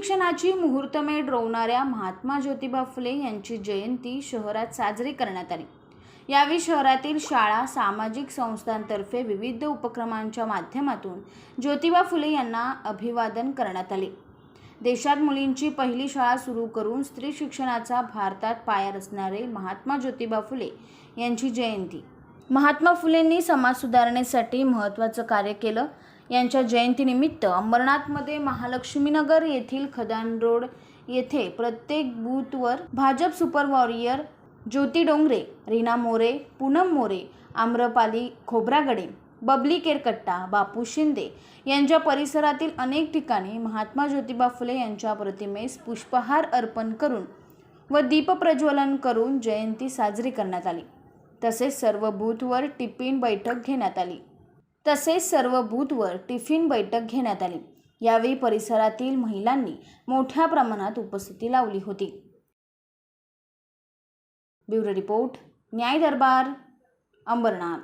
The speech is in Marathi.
शिक्षणाची मुहूर्तमेढ रोवणाऱ्या महात्मा ज्योतिबा फुले यांची जयंती शहरात साजरी करण्यात आली. यावेळी शहरातील शाळा सामाजिक संस्थांतर्फे विविध उपक्रमांच्या माध्यमातून ज्योतिबा फुले यांना अभिवादन करण्यात आले. देशात मुलींची पहिली शाळा सुरू करून स्त्री शिक्षणाचा भारतात पाया रचणारे महात्मा ज्योतिबा फुले यांची जयंती. महात्मा फुलेंनी समाज सुधारणेसाठी महत्त्वाचं कार्य केलं. यांच्या जयंतीनिमित्त अंबरनाथमध्ये महालक्ष्मीनगर येथील खदान रोड येथे प्रत्येक बूथवर भाजप सुपर वॉरियर ज्योती डोंगरे रीना मोरे पूनम मोरे आम्रपाली खोब्रागडे बबली केरकट्टा बापू शिंदे यांच्या परिसरातील अनेक ठिकाणी महात्मा ज्योतिबा फुले यांच्या प्रतिमेस पुष्पहार अर्पण करून व दीपप्रज्वलन करून जयंती साजरी करण्यात आली. तसेच सर्व बूथवर टिपिन बैठक घेण्यात आली. तसेच सर्व बूथवर टिफिन बैठक घेण्यात आली. यावेळी परिसरातील महिलांनी मोठ्या प्रमाणात उपस्थिती लावली होती. ब्युरो रिपोर्ट न्याय दरबार अंबरनाथ.